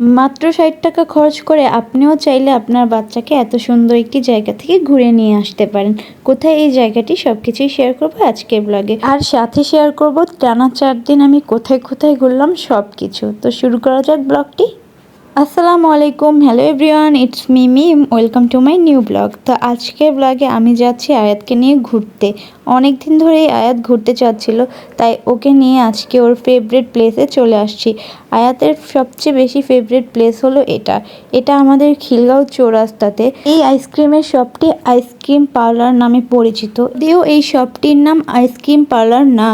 মাত্র ষাট টাকা খরচ করে আপনিও চাইলে আপনার বাচ্চাকে এত সুন্দর একটি জায়গা থেকে ঘুরে নিয়ে আসতে পারেন। কোথায় এই জায়গাটি সব কিছুই শেয়ার করব আজকের ব্লগে আর সাথে শেয়ার করব টানা চার দিন আমি কোথায় কোথায় ঘুরলাম সব কিছু তো শুরু করা যাক ব্লগটি আসসালামু আলাইকুম hello everyone it's Mimi welcome to my new blog তো আজকের ব্লগে আমি যাচ্ছি আয়াতকে নিয়ে ঘুরতে। অনেক দিন ধরেই আয়াত ঘুরতে চাচ্ছিল, তাই ওকে নিয়ে আজকে ওর ফেভারিট প্লেসে চলে আসছি। আয়াতের সবচেয়ে বেশি ফেভারিট প্লেস হলো এটা। এটা আমাদের খিলগাঁও চৌরাস্তাতে। এই আইসক্রিমের শপটি আইসক্রিম পার্লার নামে পরিচিত। যদিও এই শপটির নাম আইসক্রিম পার্লার না।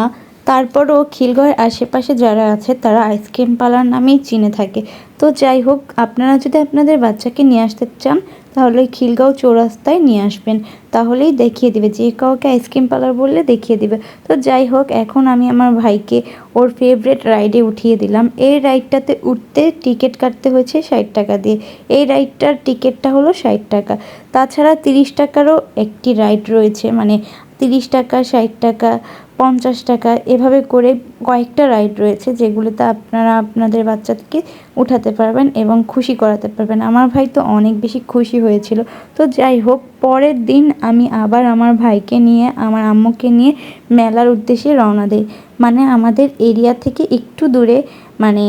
তারপরও খিলগড়ের আশেপাশে যারা আছে, তারা আইসক্রিম পালার নামেই চিনে থাকে। তো যাই হোক, আপনারা যদি আপনাদের বাচ্চাকে নিয়ে আসতে চান তাহলে খিলগাঁও চৌরাস্তায় নিয়ে আসবেন। তাহলেই দেখিয়ে দিবে। যে কাউকে আইসক্রিম পার্লার বললে দেখিয়ে দিবে। তো যাই হোক, এখন আমি আমার ভাইকে ওর ফেভারেট রাইডে উঠিয়ে দিলাম। এই রাইডটাতে উঠতে টিকিট কাটতে হয়েছে ষাট টাকা দিয়ে। এই রাইডটার টিকিটটা হলো ষাট টাকা। তাছাড়া তিরিশ টাকারও একটি রাইড রয়েছে। মানে তিরিশ টাকা, ষাট টাকা, পঞ্চাশ টাকা, এভাবে করে কয়েকটা রাইড রয়েছে যেগুলোতে আপনারা আপনাদের বাচ্চাকে উঠাতে পারবেন এবং খুশি করাতে পারবেন। আমার ভাই তো অনেক বেশি খুশি হয়েছিল। তো যাই হোক, পরের দিন আমি আবার আমার ভাইকে নিয়ে, আমার আম্মুকে নিয়ে মেলার উদ্দেশ্যে রওনা দিই। মানে আমাদের এরিয়া থেকে একটু দূরে মানে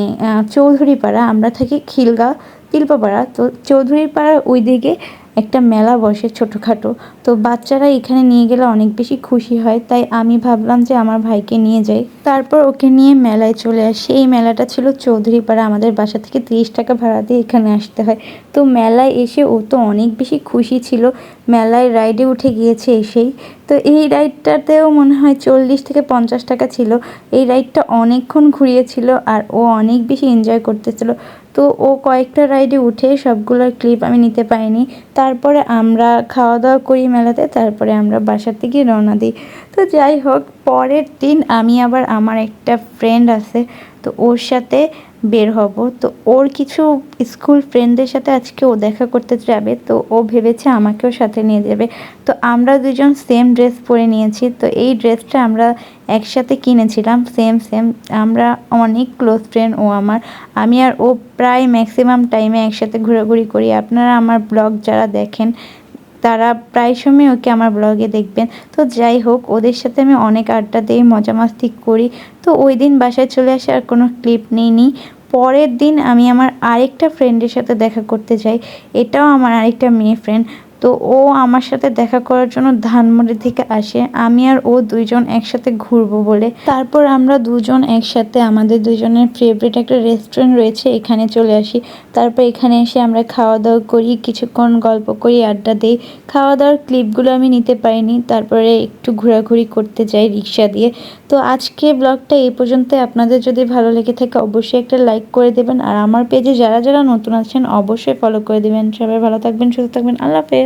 চৌধুরীপাড়া, আমরা থাকি খিলগাঁও, তিলপাপাড়া। তো চৌধুরীপাড়ার ওই দিকে একটা মেলা বসে ছোটোখাটো। তো বাচ্চারা এখানে নিয়ে গেলে অনেক বেশি খুশি হয়, তাই আমি ভাবলাম যে আমার ভাইকে নিয়ে যাই। তারপর ওকে নিয়ে মেলায় চলে আসি। এই মেলাটা ছিল চৌধুরীপাড়া, আমাদের বাসা থেকে তিরিশ টাকা ভাড়া দিয়ে এখানে আসতে হয়। তো মেলায় এসে ও তো অনেক বেশি খুশি ছিল। মেলায় রাইডে উঠে গিয়েছে এসেই। তো এই রাইডটাতেও মনে হয় চল্লিশ থেকে পঞ্চাশ টাকা ছিল। এই রাইডটা অনেকক্ষণ ঘুরিয়েছিল আর ও অনেক বেশি এনজয় করতেছিল। তো ও কয়েকটা রাইডে উঠে সবগুলোর ক্লিপ আমি নিতে পারিনি। তারপরে আমরা খাওয়া দাওয়া করি মেলাতে, তারপরে আমরা বাসার থেকে রওনা দিই। তো যাই হোক পরের দিন আমি আবার আমার একটা ফ্রেন্ড আছে, তো ওর সাথে বের হব। তো ওর কিছু স্কুল ফ্রেন্ডদের সাথে আজকে ও দেখা করতে যাবে, তো ও ভেবেছে আমাকেও সাথে নিয়ে যাবে। তো আমরা দুজন সেম ড্রেস পরে নিয়েছি, তো এই ড্রেসটা আমরা একসাথে কিনেছিলাম সেম সেম আমরা অনেক ক্লোজ ফ্রেন্ড ও আমার। আমি আর ও প্রায় ম্যাক্সিমাম টাইমে একসাথে ঘোরাঘুরি করি। আপনারা আমার ব্লগ যারা দেখেন তারা প্রায় সময় ওকে আমার ব্লগে দেখবেন। তো যাই হোক, ওদের সাথে আমি অনেক আড্ডা দিই, মজা মাস্তি করি। তো ওই দিন বাসায় চলে আসে আর কোনো ক্লিপ নিইনি। পরের দিন আমি আমার আরেকটা ফ্রেন্ডের সাথে দেখা করতে যাই। এটাও আমার আরেকটা মেয়ে ফ্রেন্ড তো ও আমার সাথে দেখা করার জন্য ধানমন্ডি থেকে আসে। আমি আর ও দুইজন একসাথে ঘুরবো বলে। তারপর আমরা দুজন একসাথে, আমাদের দুজনের ফেভারিট একটা রেস্টুরেন্ট রয়েছে, এখানে চলে আসি। তারপর এখানে এসে আমরা খাওয়া দাওয়া করি, কিছুক্ষণ গল্প করি, আড্ডা দিই। খাওয়া দাওয়ার ক্লিপগুলো আমি নিতে পারিনি। তারপরে একটু ঘোরাঘুরি করতে যাই রিক্সা দিয়ে। তো আজকে ব্লগটা এই পর্যন্ত আপনাদের যদি ভালো লেগে থাকে অবশ্যই একটা লাইক করে দেবেন। আর আমার পেজে যারা যারা নতুন আছেন, অবশ্যই ফলো করে দেবেন। সবাই ভালো থাকবেন, সুস্থ থাকবেন। আল্লাহ হাফেজ।